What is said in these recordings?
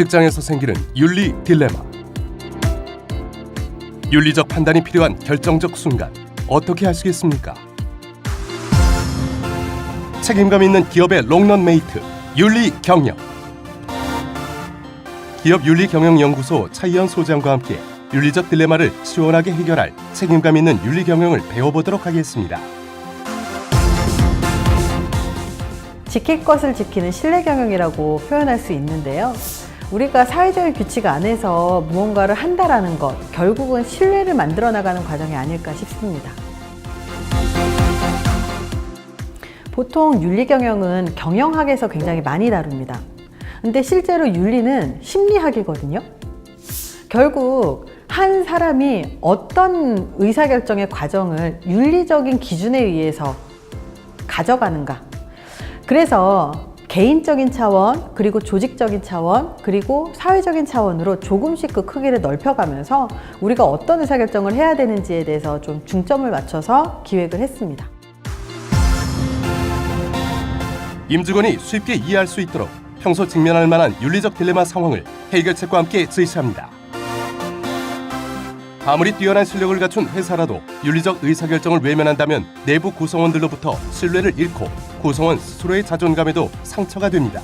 직장에서 생기는 윤리 딜레마. 윤리적 판단이 필요한 결정적 순간 어떻게 하시겠습니까? 책임감 있는 기업의 롱런 메이트 윤리 경영. 기업 윤리 경영 연구소 차이현 소장과 함께 윤리적 딜레마를 시원하게 해결할 책임감 있는 윤리 경영을 배워보도록 하겠습니다. 지킬 것을 지키는 신뢰 경영이라고 표현할 수 있는데요. 우리가 사회적인 규칙 안에서 무언가를 한다라는 것, 결국은 신뢰를 만들어 나가는 과정이 아닐까 싶습니다. 보통 윤리 경영은 경영학에서 굉장히 많이 다룹니다. 근데 실제로 윤리는 심리학이거든요. 결국 한 사람이 어떤 의사결정의 과정을 윤리적인 기준에 의해서 가져가는가. 그래서 개인적인 차원, 그리고 조직적인 차원, 그리고 사회적인 차원으로 조금씩 그 크기를 넓혀가면서 우리가 어떤 의사결정을 해야 되는지에 대해서 좀 중점을 맞춰서 기획을 했습니다. 임직원이 쉽게 이해할 수 있도록 평소 직면할 만한 윤리적 딜레마 상황을 해결책과 함께 제시합니다. 아무리 뛰어난 실력을 갖춘 회사라도 윤리적 의사결정을 외면한다면 내부 구성원들로부터 신뢰를 잃고 구성원 스스로의 자존감에도 상처가 됩니다.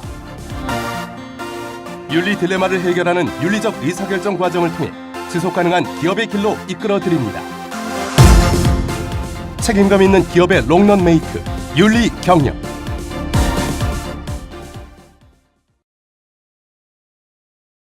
윤리 딜레마를 해결하는 윤리적 의사결정 과정을 통해 지속 가능한 기업의 길로 이끌어 드립니다. 책임감 있는 기업의 롱런 메이트 윤리 경영